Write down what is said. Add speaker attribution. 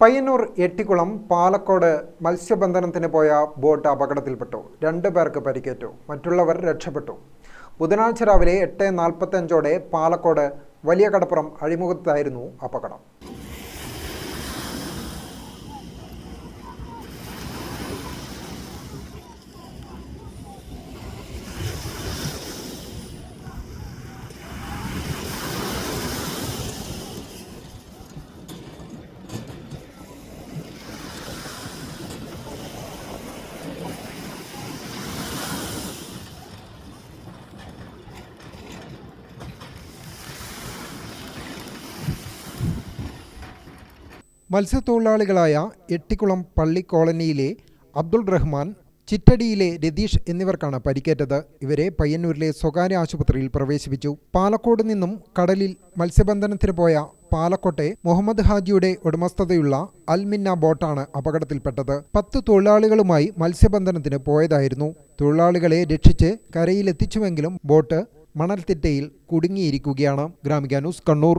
Speaker 1: പയ്യന്നൂർ എട്ടിക്കുളം പാലക്കോട് മത്സ്യബന്ധനത്തിന് പോയ ബോട്ട് അപകടത്തിൽപ്പെട്ടു. രണ്ടു പേർക്ക് പരിക്കേറ്റു. മറ്റുള്ളവർ രക്ഷപ്പെട്ടു. ബുധനാഴ്ച രാവിലെ എട്ട് നാൽപ്പത്തഞ്ചോടെ പാലക്കോട് വലിയ കടപ്പുറം അഴിമുഖത്തായിരുന്നു അപകടം. മത്സ്യത്തൊഴിലാളികളായ എട്ടിക്കുളം പള്ളി കോളനിയിലെ അബ്ദുൾ റഹ്മാൻ ചിറ്റടിയിലെ രതീഷ് എന്നിവർക്കാണ് പരിക്കേറ്റത്. ഇവരെ പയ്യന്നൂരിലെ സ്വകാര്യ ആശുപത്രിയിൽ പ്രവേശിപ്പിച്ചു. പാലക്കോട് നിന്നും കടലിൽ മത്സ്യബന്ധനത്തിന് പോയ പാലക്കോട്ടെ മുഹമ്മദ് ഹാജിയുടെ ഉടമസ്ഥതയുള്ള അൽമിന്ന ബോട്ടാണ് അപകടത്തിൽപ്പെട്ടത്. പത്ത് തൊഴിലാളികളുമായി മത്സ്യബന്ധനത്തിന് പോയതായിരുന്നു. തൊഴിലാളികളെ രക്ഷിച്ച് കരയിലെത്തിച്ചുവെങ്കിലും ബോട്ട് മണൽത്തിട്ടയിൽ കുടുങ്ങിയിരിക്കുകയാണ്. Gramika news Kannur.